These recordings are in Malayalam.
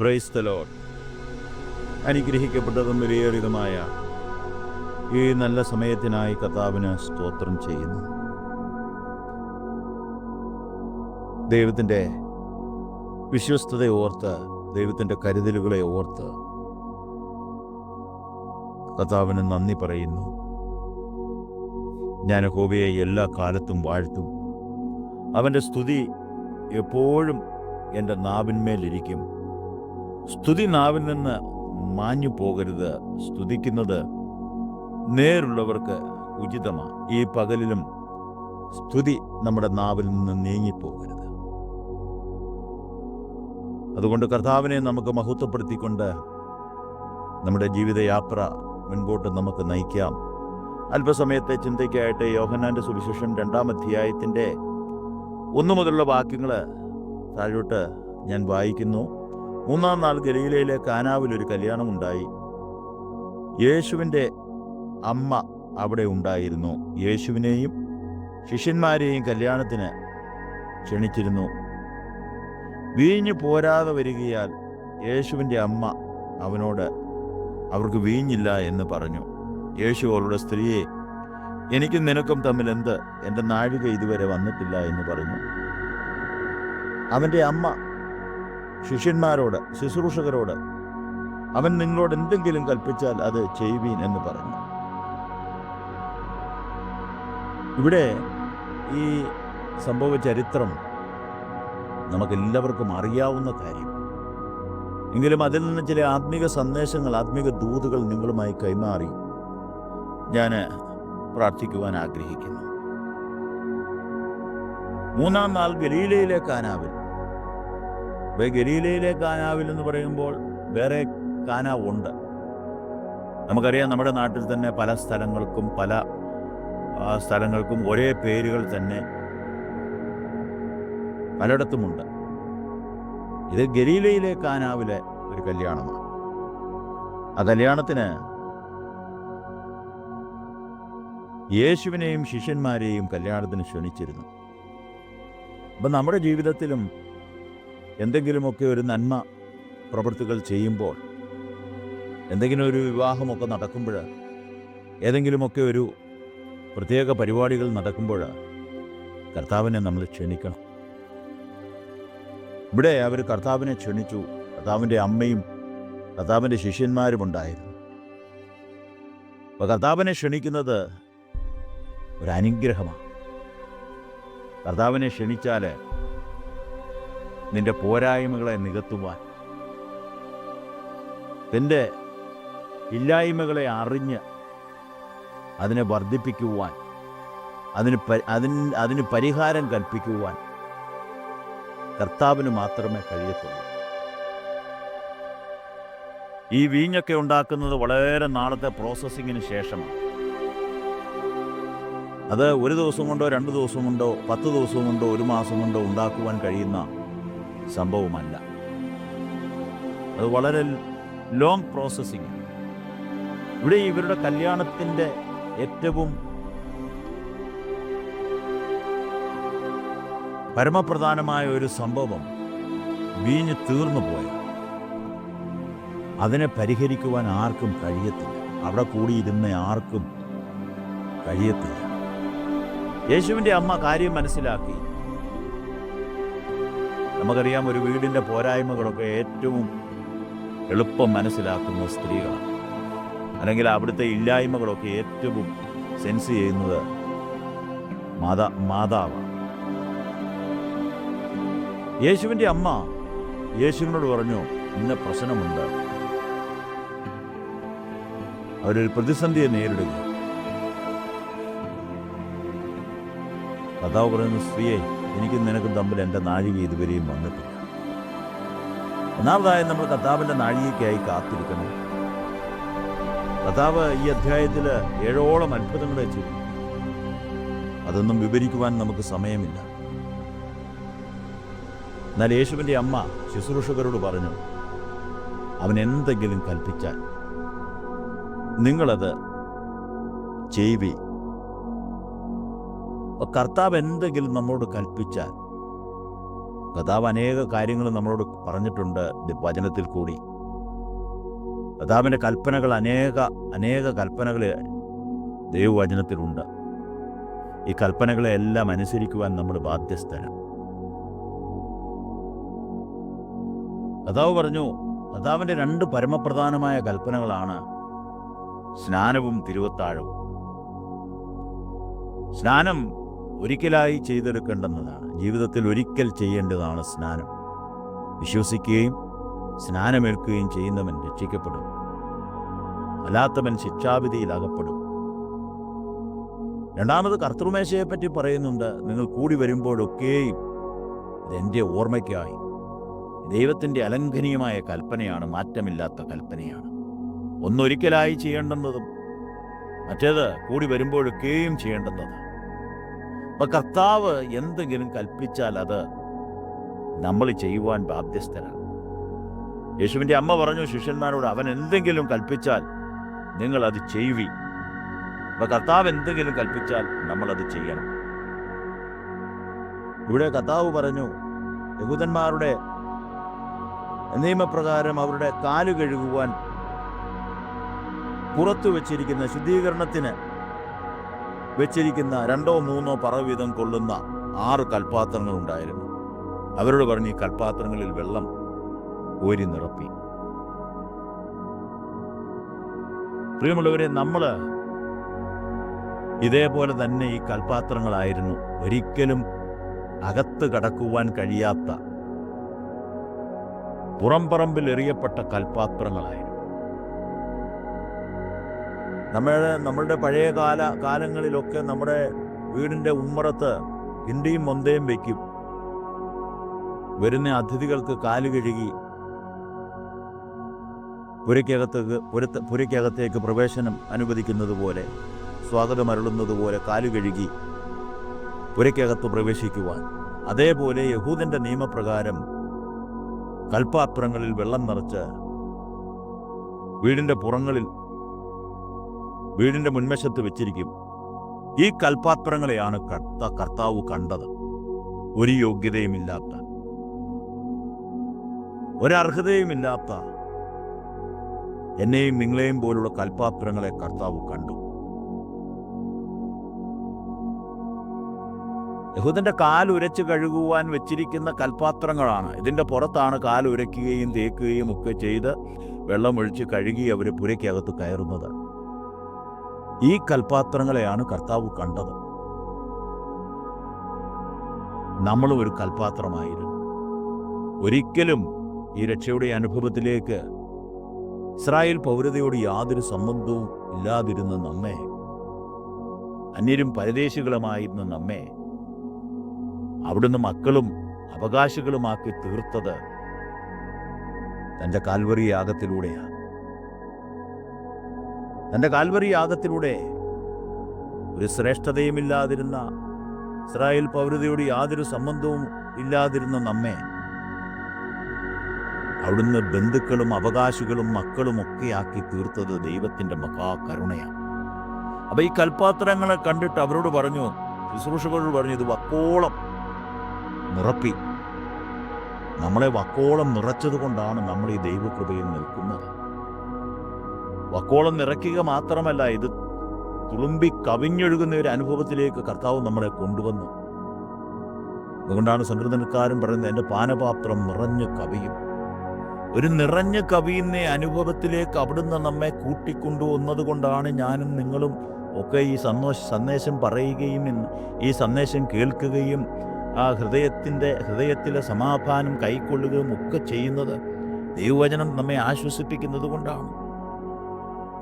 ബ്രൈസ്തലോഡ് അനുഗ്രഹിക്കപ്പെട്ടതും വിലയേറിയതുമായ ഈ നല്ല സമയത്തിനായി കർത്താവിന് സ്തോത്രം ചെയ്യുന്നു. ദൈവത്തിന്റെ വിശ്വസ്തതയെ ഓർത്ത് ദൈവത്തിന്റെ കരുതലുകളെ ഓർത്ത് കർത്താവിന് നന്ദി പറയുന്നു. ഞാൻ ഹോബിയെ എല്ലാ കാലത്തും വാഴ്ത്തും. അവന്റെ സ്തുതി എപ്പോഴും എന്റെ നാവിന്മേലിരിക്കും സ്തുതി നാവിൽ നിന്ന് മാഞ്ഞു പോകരുത്. സ്തുതിക്കുന്നത് നേരുള്ളവർക്ക് ഉചിതമാണ് ഈ പകലിലും സ്തുതി നമ്മുടെ നാവിൽ നിന്ന് നീങ്ങിപ്പോകരുത്. അതുകൊണ്ട് കർത്താവിനെ നമുക്ക് മഹത്വപ്പെടുത്തിക്കൊണ്ട് നമ്മുടെ ജീവിതയാത്ര മുൻപോട്ട് നമുക്ക് നയിക്കാം. അല്പസമയത്തെ ചിന്തയ്ക്കായിട്ട് യോഹന്നാന്റെ സുവിശേഷം രണ്ടാം അധ്യായത്തിന്റെ ഒന്നു മുതലുള്ള വാക്യങ്ങൾ താഴോട്ട് ഞാൻ വായിക്കുന്നു. മൂന്നാം നാൾ ഗലീലയിലെ കാനാവിൽ ഒരു കല്യാണം ഉണ്ടായി യേശുവിന്റെ അമ്മ അവിടെ ഉണ്ടായിരുന്നു. യേശുവിനെയും ശിഷ്യന്മാരെയും കല്യാണത്തിന് ക്ഷണിച്ചിരുന്നു. വീഞ്ഞ് പോരാതെ വരികയാൽ യേശുവിന്റെ അമ്മ അവനോട് അവർക്ക് വീഞ്ഞില്ല എന്ന് പറഞ്ഞു. യേശു അവളുടെ സ്ത്രീയെ എനിക്കും നിനക്കും തമ്മിൽ എന്ത്? എന്റെ നാഴിക ഇതുവരെ വന്നിട്ടില്ല എന്ന് പറഞ്ഞു. അവന്റെ അമ്മ ശിഷ്യന്മാരോട് ശുശ്രൂഷകരോട് അവൻ നിങ്ങളോട് എന്തെങ്കിലും കൽപ്പിച്ചാൽ അത് ചെയ്യുവീൻ എന്ന് പറഞ്ഞു. ഇവിടെ ഈ സംഭവ ചരിത്രം നമുക്കെല്ലാവർക്കും അറിയാവുന്ന കാര്യം. എങ്കിലും അതിൽ നിന്ന് ചില ആത്മീക സന്ദേശങ്ങൾ ആത്മീക ദൂതുകൾ നിങ്ങളുമായി കൈമാറി ഞാൻ പ്രാർത്ഥിക്കുവാൻ ആഗ്രഹിക്കുന്നു. മൂന്നാം നാൾ ഗലീലയിലെ കാനാവിൽ ഗലീലയിലെ കാനാവിൽ എന്ന് പറയുമ്പോൾ വേറെ കാനാവുണ്ട്. നമുക്കറിയാം നമ്മുടെ നാട്ടിൽ തന്നെ പല സ്ഥലങ്ങൾക്കും പല സ്ഥലങ്ങൾക്കും ഒരേ പേരുകൾ തന്നെ പലയിടത്തുമുണ്ട്. ഇത് ഗലീലയിലെ കാനാവിലെ ഒരു കല്യാണമാണ്. ആ കല്യാണത്തിന് യേശുവിനെയും ശിഷ്യന്മാരെയും കല്യാണത്തിന് ക്ഷണിച്ചിരുന്നു. അപ്പം നമ്മുടെ ജീവിതത്തിലും എന്തെങ്കിലുമൊക്കെ ഒരു നന്മ പ്രവൃത്തികൾ ചെയ്യുമ്പോൾ എന്തെങ്കിലും ഒരു വിവാഹമൊക്കെ നടക്കുമ്പോൾ ഏതെങ്കിലുമൊക്കെ ഒരു പ്രത്യേക പരിപാടികൾ നടക്കുമ്പോൾ കർത്താവിനെ നമ്മൾ ക്ഷണിക്കണം. ഇവിടെ അവർ കർത്താവിനെ ക്ഷണിച്ചു. കർത്താവിന്റെ അമ്മയും കർത്താവിന്റെ ശിഷ്യന്മാരും ഉണ്ടായിരുന്നു. അപ്പോൾ കർത്താവിനെ ക്ഷണിക്കുന്നത് ഒരനുഗ്രഹമാണ് കർത്താവിനെ ക്ഷണിച്ചാൽ നിന്റെ പോരായ്മകളെ നികത്തുവാൻ. നിന്റെ ഇല്ലായ്മകളെ അറിഞ്ഞ് അതിനെ വർദ്ധിപ്പിക്കുവാൻ അതിന് അതിന് അതിന് പരിഹാരം കൽപ്പിക്കുവാൻ കർത്താവിന് മാത്രമേ കഴിയത്തുള്ളൂ. ഈ വീഞ്ഞൊക്കെ ഉണ്ടാക്കുന്നത് വളരെ നാളത്തെ പ്രോസസ്സിങ്ങിന് ശേഷമാണ്. അത് ഒരു ദിവസം കൊണ്ടോ രണ്ട് ദിവസം കൊണ്ടോ പത്ത് ദിവസം കൊണ്ടോ ഒരു മാസം കൊണ്ടോ ഉണ്ടാക്കുവാൻ കഴിയുന്ന സംഭവമല്ല അത് വളരെ ലോങ് പ്രോസസ്സിങ് ഇവിടെ ഇവരുടെ കല്യാണത്തിന്റെ ഏറ്റവും പരമപ്രധാനമായ ഒരു സംഭവം വീഞ്ഞ് തീർന്നു പോയ അതിനെ പരിഹരിക്കുവാൻ ആർക്കും കഴിയത്തില്ല. അവിടെ കൂടിയിരുന്ന ആർക്കും കഴിയത്തില്ല. യേശുവിന്റെ അമ്മ കാര്യം മനസ്സിലാക്കി. നമുക്കറിയാം ഒരു വീടിന്റെ പോരായ്മകളൊക്കെ ഏറ്റവും എളുപ്പം മനസ്സിലാക്കുന്ന സ്ത്രീകളാണ്. അല്ലെങ്കിൽ അവിടുത്തെ ഇല്ലായ്മകളൊക്കെ ഏറ്റവും സെൻസ് ചെയ്യുന്നത് മാതാ മാതാവാണ്. യേശുവിന്റെ അമ്മ യേശുവിനോട് പറഞ്ഞു ഇന്ന പ്രശ്നമുണ്ട്. അവരൊരു പ്രതിസന്ധിയെ നേരിടുക കഥാവ് പറയുന്ന സ്ത്രീയെ എനിക്കും നിനക്കും തമ്മിൽ എന്റെ നാഴിക ഇതുവരെയും വന്നിട്ടില്ല. ഒന്നാമതായി നമ്മൾ കർത്താവിന്റെ നാഴികയ്ക്കായി കാത്തിരിക്കണം. കർത്താവ് ഈ അധ്യായത്തിൽ ഏഴോളം അത്ഭുതങ്ങളെ ചെയ്തു അതൊന്നും വിവരിക്കുവാൻ നമുക്ക് സമയമില്ല. എന്നാൽ യേശുവിന്റെ അമ്മ ശുശ്രൂഷകരോട് പറഞ്ഞു അവൻ എന്തെങ്കിലും കൽപ്പിച്ചാൽ നിങ്ങളത് ചെയ്വി. അപ്പൊ കർത്താവ് എന്തെങ്കിലും നമ്മളോട് കൽപ്പിച്ചാൽ. കഥാവ് അനേക കാര്യങ്ങൾ നമ്മളോട് പറഞ്ഞിട്ടുണ്ട് വചനത്തിൽ കൂടി. കഥാവിന്റെ കൽപ്പനകൾ അനേക അനേക കൽപ്പനകൾ ദൈവവചനത്തിലുണ്ട്. ഈ കൽപ്പനകളെ എല്ലാം അനുസരിക്കുവാൻ നമ്മൾ ബാധ്യസ്ഥരാണ്. കഥാവ് പറഞ്ഞു കഥാവിന്റെ രണ്ട് പരമപ്രധാനമായ കൽപ്പനകളാണ് സ്നാനവും തിരുവത്താഴവും. സ്നാനം ഒരിക്കലായി ചെയ്തെടുക്കേണ്ടുന്നതാണ് ജീവിതത്തിൽ ഒരിക്കൽ ചെയ്യേണ്ടതാണ് സ്നാനം. വിശ്വസിക്കുകയും സ്നാനമേൽക്കുകയും ചെയ്യുന്നവൻ രക്ഷിക്കപ്പെടും. അല്ലാത്തവൻ ശിക്ഷാവിധിയിൽ അകപ്പെടും രണ്ടാമത് കർത്തൃമേശയെപ്പറ്റി പറയുന്നുണ്ട് നിങ്ങൾ കൂടി വരുമ്പോഴൊക്കെയും ഇതെന്റെ ഓർമ്മയ്ക്കായി. ദൈവത്തിന്റെ അലംഘനീയമായ കൽപ്പനയാണ് മാറ്റമില്ലാത്ത കൽപ്പനയാണ്. ഒന്നൊരിക്കലായി ചെയ്യേണ്ടുന്നതും മറ്റേത് കൂടി വരുമ്പോഴൊക്കെയും ചെയ്യേണ്ടുന്നത്. അപ്പൊ കർത്താവ് എന്തെങ്കിലും കൽപ്പിച്ചാൽ അത് നമ്മൾ ചെയ്യുവാൻ ബാധ്യസ്ഥരാണ്. യേശുവിന്റെ അമ്മ പറഞ്ഞു ശിഷ്യന്മാരോട് അവൻ എന്തെങ്കിലും കൽപ്പിച്ചാൽ നിങ്ങൾ അത് ചെയ്യുവി അപ്പൊ കർത്താവ് എന്തെങ്കിലും കൽപ്പിച്ചാൽ നമ്മൾ അത് ചെയ്യണം. ഇവിടെ കർത്താവ് പറഞ്ഞു യഹൂദന്മാരുടെ നിയമപ്രകാരം അവരുടെ കാൽ കഴുകുവാൻ പുറത്തു വച്ചിരിക്കുന്ന ശുദ്ധീകരണത്തിന് വെച്ചിരിക്കുന്ന രണ്ടോ മൂന്നോ പറ വീതം കൊള്ളുന്ന ആറ് കൽപ്പാത്രങ്ങൾ ഉണ്ടായിരുന്നു. അവരോട് പറഞ്ഞ് ഈ കൽപ്പാത്രങ്ങളിൽ വെള്ളം കോരി നിറപ്പി. പ്രിയമുള്ളവരെ നമ്മൾ ഇതേപോലെ തന്നെ ഈ കൽപ്പാത്രങ്ങളായിരുന്നു ഒരിക്കലും അകത്ത് കടക്കുവാൻ കഴിയാത്ത പുറംപറമ്പിൽ എറിയപ്പെട്ട കൽപ്പാത്രങ്ങളായിരുന്നു നമ്മുടെ നമ്മളുടെ പഴയ കാല കാലങ്ങളിലൊക്കെ നമ്മുടെ വീടിന്റെ ഉമ്മറത്ത് കിണ്ടിയും മൊന്തയും വയ്ക്കും. വരുന്ന അതിഥികൾക്ക് കാൽ കഴുകി പുരയ്ക്കകത്തേക്ക് പുരത്ത് പുരയ്ക്കകത്തേക്ക് പ്രവേശനം അനുവദിക്കുന്നത് പോലെ സ്വാഗതമരുളുന്നത് പോലെ കാൽ കഴുകി പുരയ്ക്കകത്ത് പ്രവേശിക്കുവാൻ. അതേപോലെ യഹൂദന്റെ നിയമപ്രകാരം കൽപ്പാത്രങ്ങളിൽ വെള്ളം നിറച്ച് വീടിന്റെ പുറങ്ങളിൽ വീടിന്റെ മുൻവശത്ത് വെച്ചിരിക്കും. ഈ കൽപ്പാത്രങ്ങളെയാണ് കർത്ത കർത്താവ് കണ്ടത്. ഒരു യോഗ്യതയുമില്ലാത്ത ഒരർഹതയുമില്ലാത്ത എന്നെയും നിങ്ങളെയും പോലുള്ള കൽപാത്രങ്ങളെ കർത്താവ് കണ്ടു. യഹൂദന്റെ കാൽ ഉരച്ച് കഴുകുവാൻ വെച്ചിരിക്കുന്ന കൽപാത്രങ്ങളാണ്. ഇതിന്റെ പുറത്താണ് കാൽ ഉരയ്ക്കുകയും തേക്കുകയും ഒക്കെ ചെയ്ത് വെള്ളമൊഴിച്ച് കഴുകി അവർ പുരയ്ക്കകത്ത് കയറുന്നത്. ഈ കൽപ്പാത്രങ്ങളെയാണ് കർത്താവ് കണ്ടത്. നമ്മളും ഒരു കൽപ്പാത്രമായിരുന്നു ഒരിക്കലും ഈ രക്ഷയുടെ അനുഭവത്തിലേക്ക് ഇസ്രായേൽ പൗരതയോട് യാതൊരു സംബന്ധവും ഇല്ലാതിരുന്ന നമ്മെ അന്യരും പരദേശികളുമായിരുന്ന നമ്മെ അവിടുന്ന് മക്കളും അവകാശികളുമാക്കി തീർത്തത് തന്റെ കാൽവറി യാഗത്തിലൂടെയാണ്. തന്റെ കാൽവറി യാഗത്തിലൂടെ ഒരു ശ്രേഷ്ഠതയുമില്ലാതിരുന്ന ഇസ്രായേൽ പൗരതയോട് യാതൊരു സംബന്ധവും ഇല്ലാതിരുന്ന നമ്മെ അവിടുന്ന് ബന്ധുക്കളും അവകാശികളും മക്കളും ഒക്കെ ആക്കി തീർത്തത് ദൈവത്തിന്റെ മഹാകരുണയാണ്. അപ്പം ഈ കൽപാത്രങ്ങളെ കണ്ടിട്ട് അവരോട് പറഞ്ഞു ശുശ്രൂഷകളോട് പറഞ്ഞു ഇത് വക്കോളം നിറപ്പി. നമ്മളെ വക്കോളം നിറച്ചത് കൊണ്ടാണ് നമ്മൾ ഈ ദൈവകൃപയിൽ നിൽക്കുന്നത്. വക്കോളം നിറയ്ക്കുക മാത്രമല്ല ഇത് തുളുമ്പി കവിഞ്ഞൊഴുകുന്ന ഒരു അനുഭവത്തിലേക്ക് കർത്താവ് നമ്മളെ കൊണ്ടുവന്നു. അതുകൊണ്ടാണ് സങ്കീർത്തനക്കാരൻ പറയുന്നത് എന്റെ പാനപാത്രം നിറഞ്ഞു കവിയും. ഒരു നിറഞ്ഞു കവിയുന്ന അനുഭവത്തിലേക്ക് അവിടുന്ന് നമ്മെ കൂട്ടിക്കൊണ്ടുവന്നത് കൊണ്ടാണ് ഞാനും നിങ്ങളും ഒക്കെ ഈ സന്തോഷ സന്ദേശം പറയുകയും ഈ സന്ദേശം കേൾക്കുകയും ആ ഹൃദയത്തിന്റെ ഹൃദയത്തിലെ സമാധാനം കൈക്കൊള്ളുകയും ഒക്കെ ചെയ്യുന്നത്. ദൈവവചനം നമ്മെ ആശ്വസിപ്പിക്കുന്നത് കൊണ്ടാണ്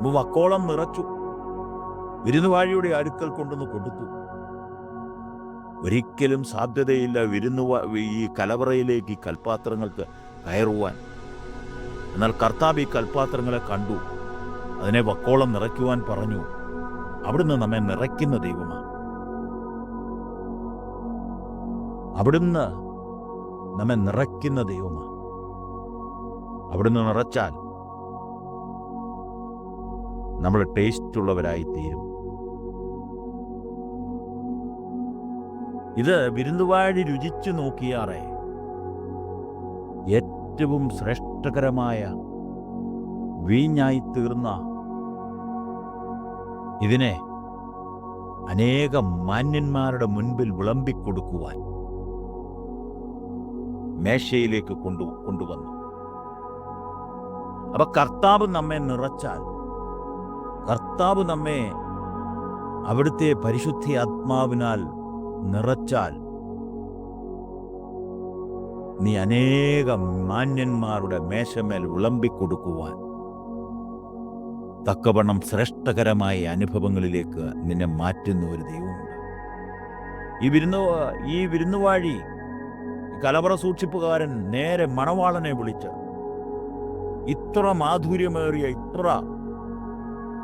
വക്കോളം നിറച്ചു. വിരുന്നുവാഴിയുടെ അടുക്കൽ കൊണ്ടുവന്ന് കൊടുത്തു. ഒരിക്കലും സാധ്യതയില്ല വിരുന്നുവാ ഈ കലവറയിലേക്ക് ഈ കൽപ്പാത്രങ്ങൾക്ക് കയറുവാൻ. എന്നാൽ കർത്താവ് ഈ കൽപ്പാത്രങ്ങളെ കണ്ടു. അതിനെ വക്കോളം നിറയ്ക്കുവാൻ പറഞ്ഞു. അവിടുന്ന് നമ്മെ നിറയ്ക്കുന്ന ദൈവമാണ് അവിടുന്ന് നമ്മെ നിറയ്ക്കുന്ന ദൈവമാണ് അവിടുന്ന് നിറച്ചാൽ നമ്മൾ ടേസ്റ്റ് ഉള്ളവരായി തീരും ഇത് വിരുന്നുവാഴി രുചിച്ചു നോക്കിയാറെ ഏറ്റവും ശ്രേഷ്ഠകരമായ വീഞ്ഞായി തീർന്ന ഇതിനെ അനേക മാന്യന്മാരുടെ മുൻപിൽ വിളമ്പിക്കൊടുക്കുവാൻ മേശയിലേക്ക് കൊണ്ടു കൊണ്ടുവന്നു. അപ്പൊ കർത്താവ് നമ്മെ നിറച്ചാൽ കർത്താവ് നമ്മെ അവിടുത്തെ പരിശുദ്ധി ആത്മാവിനാൽ നിറച്ചാൽ നീ അനേകം മാന്യന്മാരുടെ മേശമേൽ വിളമ്പിക്കൊടുക്കുവാൻ തക്കവണ്ണം ശ്രേഷ്ഠകരമായ അനുഭവങ്ങളിലേക്ക് നിന്നെ മാറ്റുന്ന ഒരു ദൈവമുണ്ട്. ഈ വിരുന്നു ഈ വിരുന്നുവാഴി കലവറ സൂക്ഷിപ്പുകാരൻ നേരെ മണവാളനെ വിളിച്ച് ഇത്ര മാധുര്യമേറിയ ഇത്ര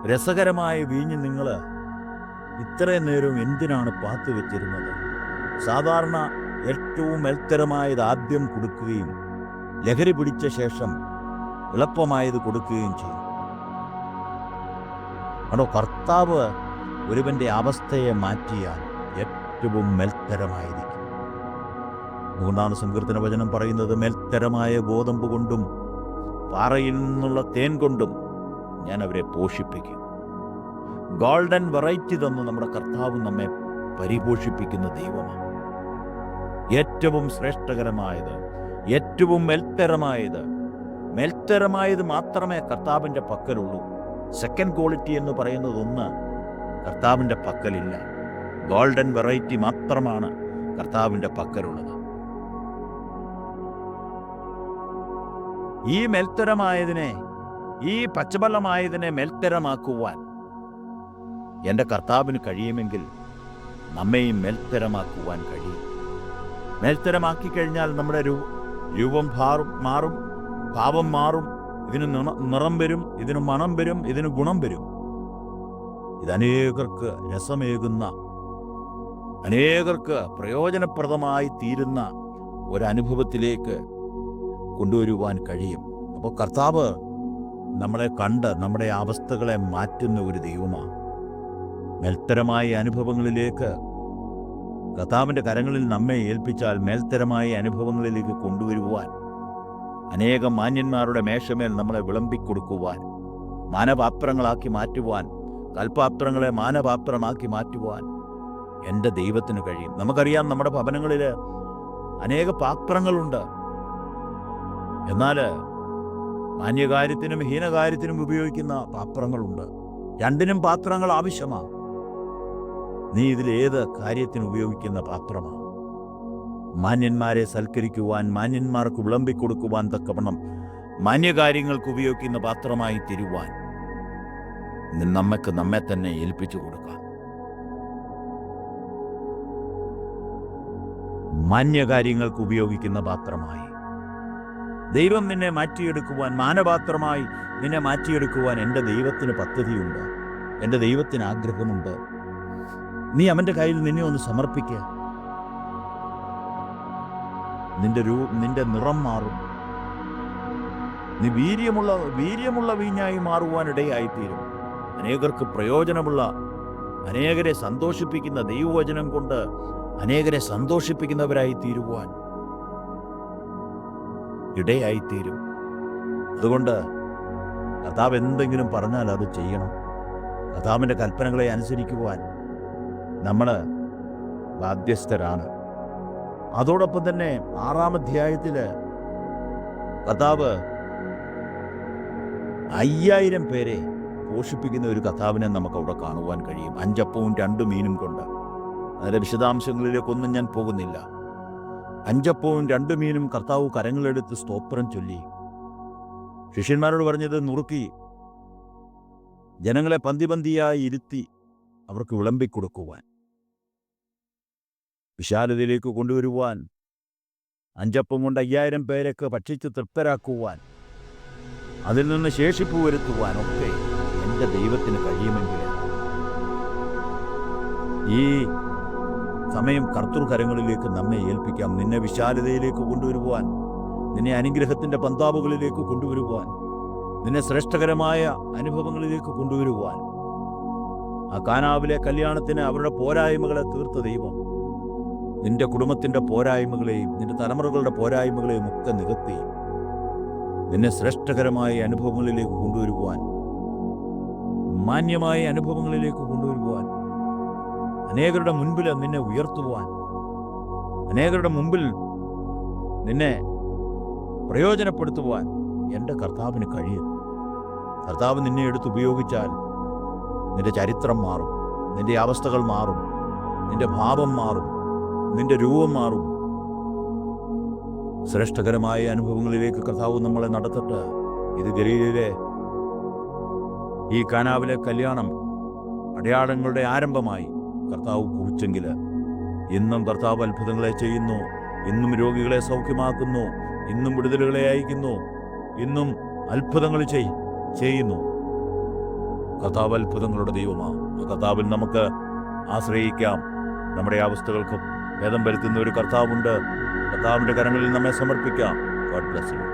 രസകരമായ വീഞ്ഞ് നിങ്ങൾ ഇത്രയും നേരം എന്തിനാണ് പാത്തു വെച്ചിരുന്നത്? സാധാരണ ഏറ്റവും മത്സരമായത് ആദ്യം കൊടുക്കുകയും ലഹരി പിടിച്ച ശേഷം എളുപ്പമായത് കൊടുക്കുകയും ചെയ്യും. ആണോ? കർത്താവ് ഒരുവന്റെ അവസ്ഥയെ മാറ്റിയാൽ ഏറ്റവും മെൽത്തരമായിരിക്കും. അതുകൊണ്ടാണ് സങ്കീർത്തന വചനം പറയുന്നത് മെൽത്തരമായ ഗോതമ്പ് കൊണ്ടും പാറയിൽ നിന്നുള്ള തേൻ കൊണ്ടും ഞാൻ അവരെ പോഷിപ്പിക്കും. ഗോൾഡൻ വെറൈറ്റി തന്ന് നമ്മുടെ കർത്താവ് നമ്മെ പരിപോഷിപ്പിക്കുന്ന ദൈവമാണ്. ഏറ്റവും ശ്രേഷ്ഠകരമായത് ഏറ്റവും മെൽത്തരമായത് മെൽത്തരമായത് മാത്രമേ കർത്താവിന്റെ പക്കലുള്ളൂ. സെക്കൻഡ് ക്വാളിറ്റി എന്ന് പറയുന്നത് ഒന്ന് കർത്താവിന്റെ പക്കലില്ല. ഗോൾഡൻ വെറൈറ്റി മാത്രമാണ് കർത്താവിന്റെ പക്കലുള്ളത്. ഈ മേൽത്തരമായതിനെ ഈ പച്ചവെള്ളമായതിനെ മേൽത്തരമാക്കുവാൻ എന്റെ കർത്താവിന് കഴിയുമെങ്കിൽ നമ്മെയും മേൽത്തരമാക്കുവാൻ കഴിയും. മേൽത്തരമാക്കി കഴിഞ്ഞാൽ നമ്മുടെ രൂ രൂപം ഭാറും മാറും ഭാവം മാറും. ഇതിന് നിറ- വരും ഇതിന് മണം വരും ഇതിന് ഗുണം വരും. ഇതനേകർക്ക് രസമേകുന്ന അനേകർക്ക് പ്രയോജനപ്രദമായി തീരുന്ന ഒരനുഭവത്തിലേക്ക് കൊണ്ടുവരുവാൻ കഴിയും. അപ്പോൾ കർത്താവ് നമ്മളെ കണ്ട് നമ്മുടെ അവസ്ഥകളെ മാറ്റുന്ന ഒരു ദൈവമാണ്. മേൽത്തരമായ അനുഭവങ്ങളിലേക്ക് കർത്താവിന്റെ കരങ്ങളിൽ നമ്മെ ഏൽപ്പിച്ചാൽ മേൽത്തരമായ അനുഭവങ്ങളിലേക്ക് കൊണ്ടുവരുവാൻ അനേകം മാന്യന്മാരുടെ മേശമേൽ നമ്മളെ വിളമ്പിക്കൊടുക്കുവാൻ മാനപാത്രങ്ങളാക്കി മാറ്റുവാൻ കൽപാത്രങ്ങളെ മാനപാത്രമാക്കി മാറ്റുവാൻ എന്റെ ദൈവത്തിന് കഴിയും. നമുക്കറിയാം നമ്മുടെ ഭവനങ്ങളിൽ അനേക പാത്രങ്ങളുണ്ട്. എന്നാൽ മാന്യകാര്യത്തിനും ഹീനകാര്യത്തിനും ഉപയോഗിക്കുന്ന പാത്രങ്ങളുണ്ട്. രണ്ടിനും പാത്രങ്ങൾ ആവശ്യമാണ് നീ ഇതിൽ ഏത് കാര്യത്തിന് ഉപയോഗിക്കുന്ന പാത്രമാണ് മാന്യന്മാരെ സൽക്കരിക്കുവാൻ മാന്യന്മാർക്ക് വിളമ്പിക്കൊടുക്കുവാൻ തക്കവണ്ണം മാന്യകാര്യങ്ങൾക്ക് ഉപയോഗിക്കുന്ന പാത്രമായി തിരുവാൻ. നമ്മക്ക് നമ്മെ തന്നെ ഏൽപ്പിച്ചു കൊടുക്കാം. മാന്യകാര്യങ്ങൾക്ക് ഉപയോഗിക്കുന്ന പാത്രമായി. ദൈവം നിന്നെ മാറ്റിയെടുക്കുവാൻ മാനപാത്രമായി നിന്നെ മാറ്റിയെടുക്കുവാൻ എന്റെ ദൈവത്തിന് പദ്ധതിയുണ്ട്. എന്റെ ദൈവത്തിന് ആഗ്രഹമുണ്ട്. നീ അവന്റെ കയ്യിൽ നിന്നെ ഒന്ന് സമർപ്പിക്കുക നിന്റെ രൂ നിന്റെ നിറം മാറും. നീ വീര്യമുള്ള വീര്യമുള്ള വീഞ്ഞായി മാറുവാനിടയായിത്തീരും. അനേകർക്ക് പ്രയോജനമുള്ള അനേകരെ സന്തോഷിപ്പിക്കുന്ന ദൈവവചനം കൊണ്ട് അനേകരെ സന്തോഷിപ്പിക്കുന്നവരായി തീരുവാൻ ഇടയായിത്തീരും. അതുകൊണ്ട് കർത്താവ് എന്തെങ്കിലും പറഞ്ഞാൽ അത് ചെയ്യണം. കർത്താവിന്റെ കൽപ്പനകളെ അനുസരിക്കുവാൻ നമ്മൾ ബാധ്യസ്ഥരാണ്. അതോടൊപ്പം തന്നെ ആറാം അധ്യായത്തിൽ കർത്താവ് അയ്യായിരം പേരെ പോഷിപ്പിക്കുന്ന ഒരു കഥാവിനെ നമുക്ക് അവിടെ കാണുവാൻ കഴിയും. അഞ്ചപ്പവും രണ്ട് മീനും കൊണ്ട്. അതിന്റെ വിശദാംശങ്ങളിലേക്കൊന്നും ഞാൻ പോകുന്നില്ല. അഞ്ചപ്പവും രണ്ടു മീനും കർത്താവ് കരങ്ങളെടുത്ത് സ്തോത്രം ചൊല്ലി. ശിഷ്യന്മാരോട് പറഞ്ഞത് നുറുക്കി ജനങ്ങളെ പന്തിപന്തിയായി ഇരുത്തി അവർക്ക് വിളമ്പിക്കൊടുക്കുവാൻ. വിശാലതയിലേക്ക് കൊണ്ടുവരുവാൻ അഞ്ചപ്പം കൊണ്ട് അയ്യായിരം പേരൊക്കെ ഭക്ഷിച്ച് തൃപ്തരാക്കുവാൻ അതിൽ നിന്ന് ശേഷിപ്പ് വരുത്തുവാൻ ഒക്കെ എന്റെ ദൈവത്തിന് കഴിയുമെങ്കിൽ. ഈ സമയം കർത്തൃകരങ്ങളിലേക്ക് നമ്മെ ഏൽപ്പിക്കാം. നിന്നെ വിശാലതയിലേക്ക് കൊണ്ടുവരുവാൻ നിന്നെ അനുഗ്രഹത്തിന്റെ പന്താവുകളിലേക്ക് കൊണ്ടുവരുവാൻ നിന്നെ ശ്രേഷ്ഠകരമായ അനുഭവങ്ങളിലേക്ക് കൊണ്ടുവരുവാൻ. ആ കാനാവിലെ കല്യാണത്തിന് അവരുടെ പോരായ്മകളെ തീർത്ത ദൈവം നിന്റെ കുടുംബത്തിന്റെ പോരായ്മകളെയും നിന്റെ തലമുറകളുടെ പോരായ്മകളെയും ഒക്കെ നികത്തി നിന്നെ ശ്രേഷ്ഠകരമായ അനുഭവങ്ങളിലേക്ക് കൊണ്ടുവരുവാൻ മാന്യമായ അനുഭവങ്ങളിലേക്ക് കൊണ്ടുവരുവാൻ അനേകരുടെ മുൻപിൽ നിന്നെ ഉയർത്തുവാൻ. അനേകരുടെ മുമ്പിൽ നിന്നെ പ്രയോജനപ്പെടുത്തുവാൻ എന്റെ കർത്താവിന് കഴിയും. കർത്താവ് നിന്നെ എടുത്ത് ഉപയോഗിച്ചാൽ നിന്റെ ചരിത്രം മാറും നിന്റെ അവസ്ഥകൾ മാറും നിന്റെ ഭാവം മാറും നിന്റെ രൂപം മാറും. ശ്രേഷ്ഠകരമായ അനുഭവങ്ങളിലേക്ക് കർത്താവ് നമ്മളെ നടത്തിട്ട്. ഇത് ഗലീലയിലെ ഈ കാനാവിലെ കല്യാണം അടയാളങ്ങളുടെ ആരംഭമായി. കർത്താവ് കുറിച്ചെങ്കിൽ ഇന്നും കർത്താവ് അത്ഭുതങ്ങളെ ചെയ്യുന്നു ഇന്നും രോഗികളെ സൗഖ്യമാക്കുന്നു ഇന്നും വിടുതലുകളെ അയക്കുന്നു ഇന്നും അത്ഭുതങ്ങൾ ചെയ് ചെയ്യുന്നു. കർത്താവ് അത്ഭുതങ്ങളുടെ ദൈവമാണ് ആ കർത്താവിൽ നമുക്ക് ആശ്രയിക്കാം. നമ്മുടെ അവസ്ഥകൾക്ക് ഭേദം വരുത്തുന്ന ഒരു കർത്താവുണ്ട്. കർത്താവിന്റെ കരങ്ങളിൽ നമ്മെ സമർപ്പിക്കാം. God bless